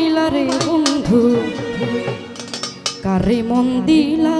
হারাইলা রে বন্ধু কারে মন দিলা?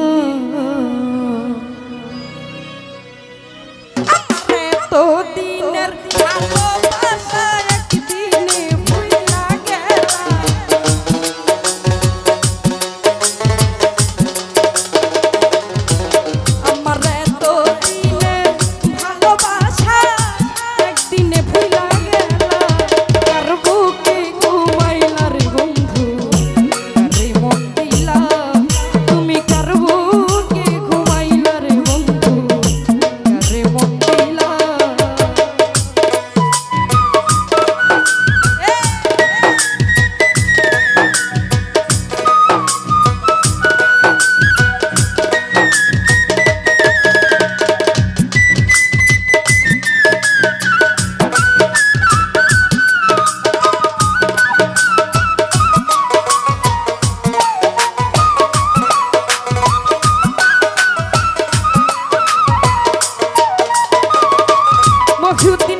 Cutie.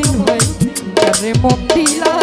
দিন হয়। মন দিলা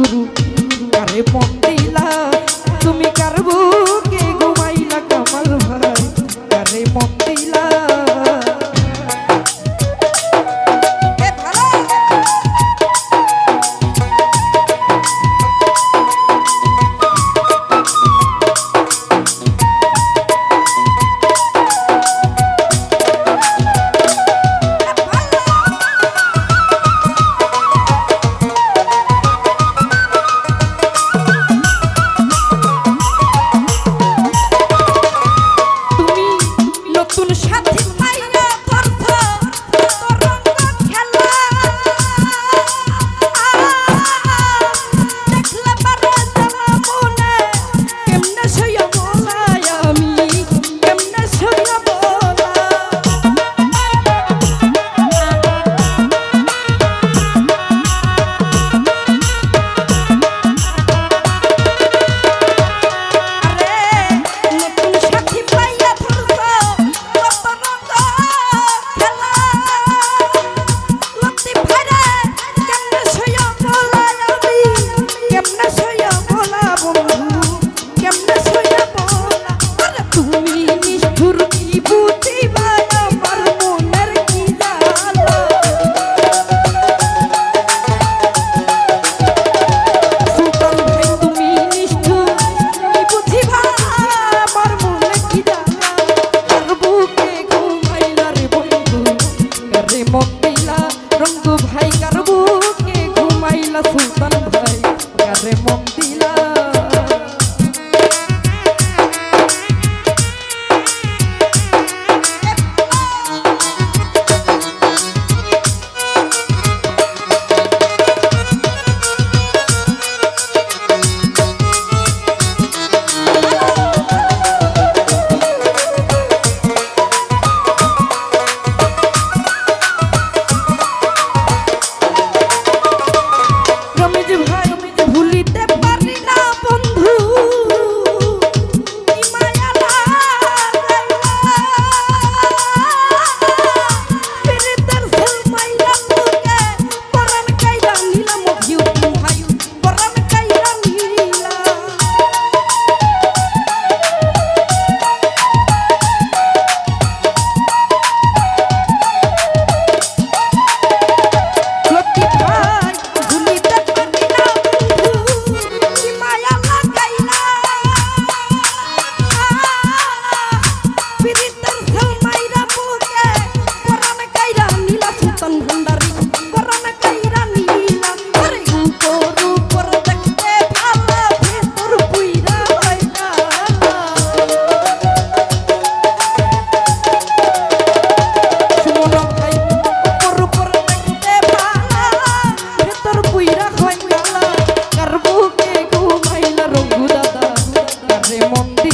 গুরু আরে পথ মন্দ mundo.